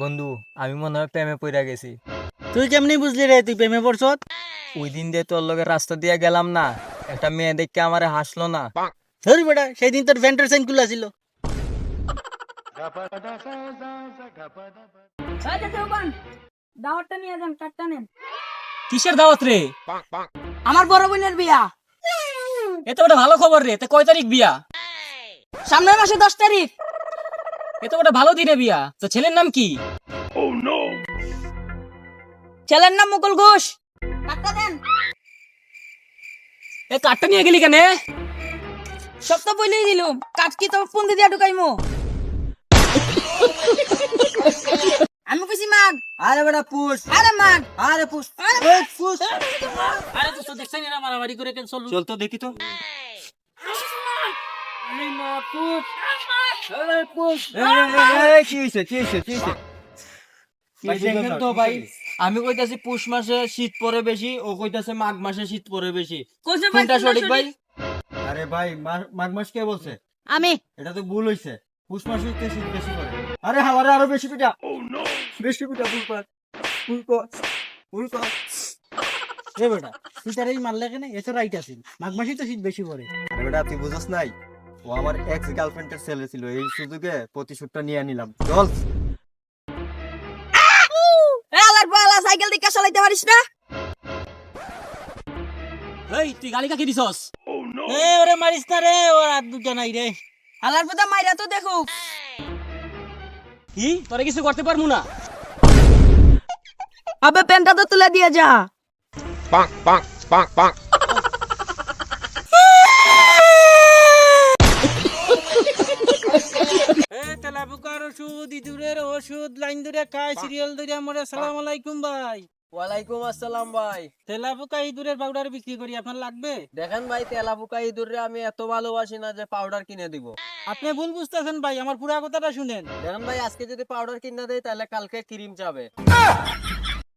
বন্ধু আমি মনে হয় প্রেমে পড়ে গেছি। তুই কেমনি বুঝলি রে তুই প্রেমে পড়ছত ওই দিন দিয়ে তোর লগে রাস্তা দিয়ে গেলাম না একটা মেয়ে দেখে আমারে হাসলো না। ধরি বেটা সেই দিন তোর ভ্যান্টার সাইন খুলা ছিল দাওয়াতটা নিয়ে যান কাটটা নেন। কিসের দাওয়াত রে? আমার বড় বোনের বিয়া। এ তো ভালো খবর রে তে কয় তারিখ বিয়া? সামনের মাসে দশ তারিখ। এ তো একটা ভালো দিনে বিয়া। তো ছেলের নাম কি? ছেলের নাম মুকুল ঘোষ। কাটটা দেন। এ কার্ডটা নিয়ে গেলি কেন? সব তো বলেই দিলুম কাট কি তো ফোন দিয়ে ঢুকাইমু? আমি কইছি মাগ। আরে বেটা পুষ। আরে মাগ। আরে পুষ। আরে পুষ আরে তো দেখছিস না মারামারি করে কেন চল চল তো দেখি তো কি হইছে কি হইছে কি হইছে ভাই দেখেন তো ভাই আমি কইতাছি পুষ মাসে শীত পড়ে বেশি ও কইতাছে মাঘ মাসে শীত পড়ে বেশি। কইছে কোনটা সঠিক ভাই? আরে ভাই মাঘ মাস কে বলছে? আমি। এটা তো ভুল হইছে। পুষ মাস হইতে শীত বেশি করে আরে হাওয়ারে আরও বেশি পিটা বেশি পিটা ভুল কর ভুল কর ভুল কর এ বেটা তুই তার এই মারলে কেন এসে রাইট আছিস মাঘ মাসেই তো শীত বেশি পড়ে আরে বেটা তুই বুঝছ নাই? ও আমার এক্স গার্লফ্রেন্ডের ছেলে ছিল এই সুযোগে প্রতিশোধটা নিয়ে নিলাম। চল। এ আলার বালা সাইকেল দিকে চালাইতে পারিস না? এই তুই গালি কাকে দিছস? এ ওরে মারিস না রে ওর আর দুটা নাই রে। আলার পদা মাইরা তো দেখো কি? তোরে কিছু করতে পারব না? আবে পেনটা তো তুলে দিয়ে যা। এ তেলাপুকার ওষুধ ইঁদুরের ওষুধ লাইন ধরে খাই সিরিয়াল ধরে মরে সালাম আলাইকুম ভাই। ওয়ালাইকুম আসসালাম ভাই। তেলাপোকা ইঁদুরের পাউডার বিক্রি করি আপনার লাগবে? দেখেন ভাই তেলাপোকা ইঁদুরে আমি এত ভালোবাসি না যে পাউডার কিনে দিব। আপনি ভুল বুঝতেছেন ভাই আমার পুরা কথাটা শুনেন। দেখেন ভাই আজকে যদি পাউডার কিনে দেয় তাহলে কালকে ক্রিম যাবে